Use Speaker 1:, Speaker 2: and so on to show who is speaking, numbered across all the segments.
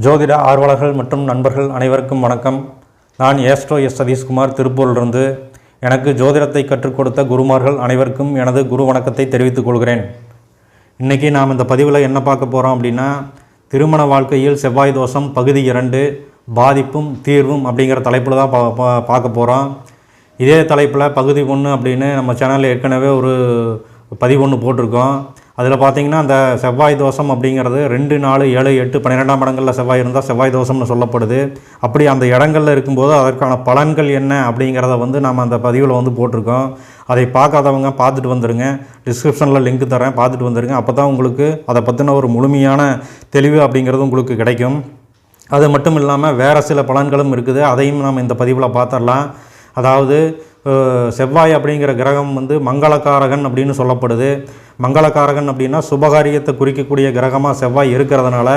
Speaker 1: ஜோதிட ஆர்வலர்கள் மற்றும் நண்பர்கள் அனைவருக்கும் வணக்கம். நான் ஏஸ்ட்ரோ எஸ் சதீஷ்குமார் திருப்பூரிலிருந்து. எனக்கு ஜோதிடத்தை கற்றுக் கொடுத்த குருமார்கள் அனைவருக்கும் எனது குரு வணக்கத்தை தெரிவித்துக் கொள்கிறேன். இன்றைக்கி நாம் இந்த பதிவில் என்ன பார்க்க போகிறோம் அப்படின்னா திருமண வாழ்க்கையில் செவ்வாய் தோஷம் பகுதி இரண்டு பாதிப்பும் தீர்வும் அப்படிங்கிற தலைப்பில் தான் பா பா- பார்க்க போகிறோம் இதே தலைப்பில் பகுதி ஒன்று அப்படின்னு நம்ம சேனலில் ஏற்கனவே ஒரு பதிவு ஒன்று போட்டிருக்கோம். அதில் பார்த்தீங்கன்னா அந்த செவ்வாய் தோஷம் அப்படிங்கிறது ரெண்டு நாலு ஏழு எட்டு பன்னிரெண்டாம் இடங்களில் செவ்வாய் இருந்தால் செவ்வாய் தோஷம்னு சொல்லப்படுது. அப்படி அந்த இடங்களில் இருக்கும்போது அதற்கான பலன்கள் என்ன அப்படிங்கிறத வந்து நம்ம அந்த பதிவில் வந்து போட்டிருக்கோம். அதை பார்க்காதவங்க பார்த்துட்டு வந்துடுங்க டிஸ்கிரிப்ஷனில் லிங்க் தரேன் பார்த்துட்டு வந்துடுங்க அப்போ தான் உங்களுக்கு அதை பற்றின ஒரு முழுமையான தெளிவு அப்படிங்கிறது உங்களுக்கு கிடைக்கும். அது மட்டும் இல்லாமல் வேறு சில பலன்களும் இருக்குது. அதையும் நாம் இந்த பதிவில் பார்த்துடலாம். அதாவது செவ்வாய் அப்படிங்கிற கிரகம் வந்து மங்களக்காரகன் அப்படின்னு சொல்லப்படுது. மங்களக்காரகன் அப்படின்னா சுபகாரியத்தை குறிக்கக்கூடிய கிரகமாக செவ்வாய் இருக்கிறதுனால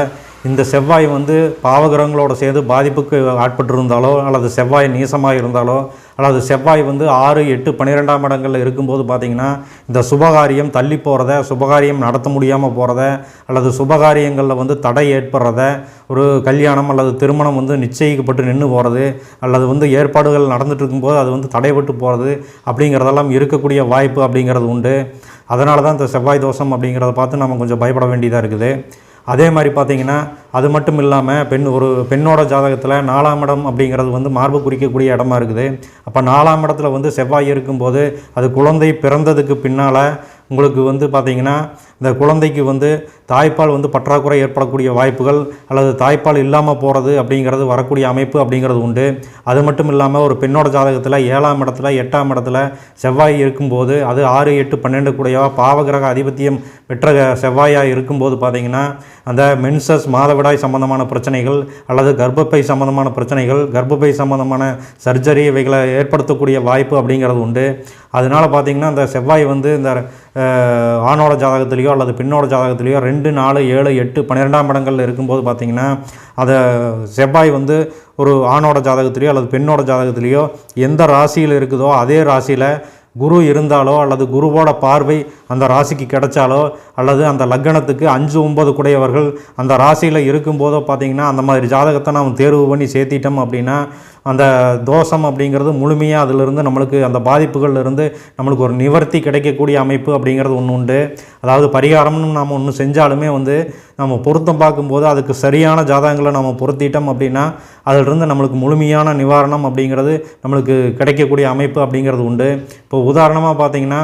Speaker 1: இந்த செவ்வாய் வந்து பாவகிரகங்களோட சேர்ந்து பாதிப்புக்கு ஆட்பட்டிருந்தாலோ அல்லது செவ்வாய் நீசமாக இருந்தாலோ அல்லது செவ்வாய் வந்து ஆறு எட்டு பன்னிரெண்டாம் இடங்களில் இருக்கும்போது பார்த்திங்கன்னா இந்த சுபகாரியம் தள்ளி போகிறத சுபகாரியம் நடத்த முடியாமல் போகிறத அல்லது சுபகாரியங்களில் வந்து தடை ஏற்படுறத ஒரு கல்யாணம் அல்லது திருமணம் வந்து நிச்சயிக்கப்பட்டு நின்று போகிறது அல்லது வந்து ஏற்பாடுகள் நடந்துட்டு இருக்கும்போது அது வந்து தடைபட்டு போகிறது அப்படிங்கிறதெல்லாம் இருக்கக்கூடிய வாய்ப்பு அப்படிங்கிறது உண்டு. அதனால தான் இந்த செவ்வாய் தோஷம் அப்படிங்கிறத பார்த்து நம்ம கொஞ்சம் பயப்பட வேண்டியதாக இருக்குது. அதே மாதிரி பார்த்தீங்கன்னா அது மட்டும் இல்லாமல் பெண் ஒரு பெண்ணோட ஜாதகத்தில் நாலாம் இடம் அப்படிங்கிறது வந்து மார்பு குறிக்கக்கூடிய இடமா இருக்குது. அப்போ நாலாம் இடத்துல வந்து செவ்வாய் இருக்கும்போது அது குழந்தை பிறந்ததுக்கு பின்னால் உங்களுக்கு வந்து பார்த்தீங்கன்னா இந்த குழந்தைக்கு வந்து தாய்ப்பால் வந்து பற்றாக்குறை ஏற்படக்கூடிய வாய்ப்புகள் அல்லது தாய்ப்பால் இல்லாமல் போகிறது அப்படிங்கிறது வரக்கூடிய அமைப்பு அப்படிங்கிறது உண்டு. அது மட்டும் இல்லாமல் ஒரு பெண்ணோட ஜாதகத்தில் ஏழாம் இடத்துல எட்டாம் இடத்துல செவ்வாய் இருக்கும்போது அது ஆறு எட்டு பன்னெண்டு கூடையோ பாவகிரக ஆதிபத்தியம் பெற்ற செவ்வாயாக இருக்கும்போது பார்த்திங்கன்னா அந்த மென்சஸ் மாதவிடாய் சம்பந்தமான பிரச்சனைகள் அல்லது கர்ப்பப்பை சம்பந்தமான பிரச்சனைகள் கர்ப்பப்பை சம்பந்தமான சர்ஜரி இவைகளை ஏற்படுத்தக்கூடிய வாய்ப்பு அப்படிங்கிறது உண்டு. அதனால பார்த்திங்கன்னா அந்த செவ்வாய் வந்து இந்த ஆணோட ஜாதகத்திலேயோ அல்லது பெண்ணோட ஜாதகத்திலேயோ ரெண்டு நாலு ஏழு எட்டு பன்னிரெண்டாம் இடங்களில் இருக்கும்போது பார்த்திங்கன்னா அதை செவ்வாய் வந்து ஒரு ஆணோட ஜாதகத்திலேயோ அல்லது பெண்ணோட ஜாதகத்திலேயோ எந்த ராசியில் இருக்குதோ அதே ராசியில் குரு இருந்தாலோ அல்லது குருவோட பார்வை அந்த ராசிக்கு கிடைச்சாலோ அல்லது அந்த லக்னத்துக்கு அஞ்சு ஒம்பது குடையவர்கள் அந்த ராசியில் இருக்கும்போதோ பார்த்திங்கன்னா அந்த மாதிரி ஜாதகத்தை நாம் தேர்வு பண்ணி சேர்த்திட்டோம் அப்படின்னா அந்த தோஷம் அப்படிங்கிறது முழுமையாக அதிலிருந்து நம்மளுக்கு அந்த பாதிப்புகள்லேருந்து நம்மளுக்கு ஒரு நிவர்த்தி கிடைக்கக்கூடிய அமைப்பு அப்படிங்கிறது ஒன்று உண்டு. அதாவது பரிகாரம்னு நாம் ஒன்று செஞ்சாலுமே வந்து நம்ம பொருத்தம் பார்க்கும்போது அதுக்கு சரியான ஜாதகங்களை நம்ம பொருத்திட்டோம் அப்படின்னா அதிலிருந்து நம்மளுக்கு முழுமையான நிவாரணம் அப்படிங்கிறது நம்மளுக்கு கிடைக்கக்கூடிய அமைப்பு அப்படிங்கிறது உண்டு. இப்போ உதாரணமாக பார்த்தீங்கன்னா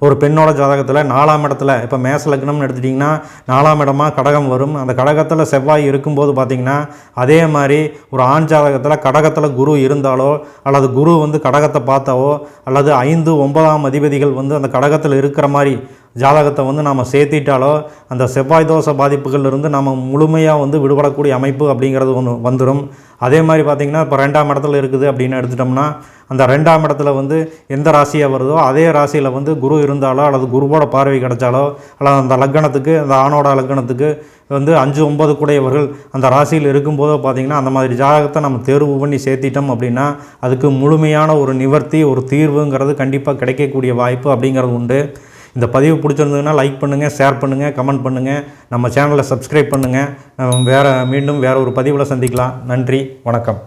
Speaker 1: ஒரு பெண்ணோட ஜாதகத்தில் நாலாம் இடத்துல இப்போ மேச லக்னம்னு எடுத்துட்டிங்கன்னா நாலாம் இடமா கடகம் வரும். அந்த கடகத்தில் செவ்வாய் இருக்கும்போது பார்த்திங்கன்னா அதே மாதிரி ஒரு ஆண் ஜாதகத்தில் கடகத்தில் குரு இருந்தாலோ அல்லது குரு வந்து கடகத்தை பார்த்தாவோ அல்லது ஐந்து ஒன்பதாம் அதிபதிகள் வந்து அந்த கடகத்தில் இருக்கிற மாதிரி ஜாதகத்தை வந்து நாம் சேர்த்திட்டாலோ அந்த செவ்வாய் தோஷ பாதிப்புகள்லேருந்து நம்ம முழுமையாக வந்து விடுபடக்கூடிய அமைப்பு அப்படிங்கிறது ஒன்று வந்துடும் அதே மாதிரி பார்த்திங்கன்னா இப்போ ரெண்டாம் இடத்துல இருக்குது அப்படின்னு எடுத்துட்டோம்னா அந்த ரெண்டாம் இடத்துல வந்து எந்த ராசியாக வருதோ அதே ராசியில் வந்து குரு இருந்தாலோ அல்லது குருவோட பார்வை கிடைச்சாலோ அல்லது அந்த லக்னத்துக்கு அந்த ஆணோட லக்னத்துக்கு வந்து அஞ்சு ஒம்பது கூடையவர்கள் அந்த ராசியில் இருக்கும்போதோ பார்த்திங்கன்னா அந்த மாதிரி ஜாதகத்தை நம்ம தேர்வு பண்ணி சேர்த்திட்டோம் அப்படின்னா அதுக்கு முழுமையான ஒரு நிவர்த்தி ஒரு தீர்வுங்கிறது கண்டிப்பாக கிடைக்கக்கூடிய வாய்ப்பு அப்படிங்கிறது உண்டு. இந்த பதிவு பிடிச்சிருந்ததுன்னா லைக் பண்ணுங்கள் ஷேர் பண்ணுங்கள் கமெண்ட் பண்ணுங்கள் நம்ம சேனலை சப்ஸ்கிரைப் பண்ணுங்கள் வேறு மீண்டும் வேறு ஒரு பதிவில் சந்திக்கலாம். நன்றி வணக்கம்.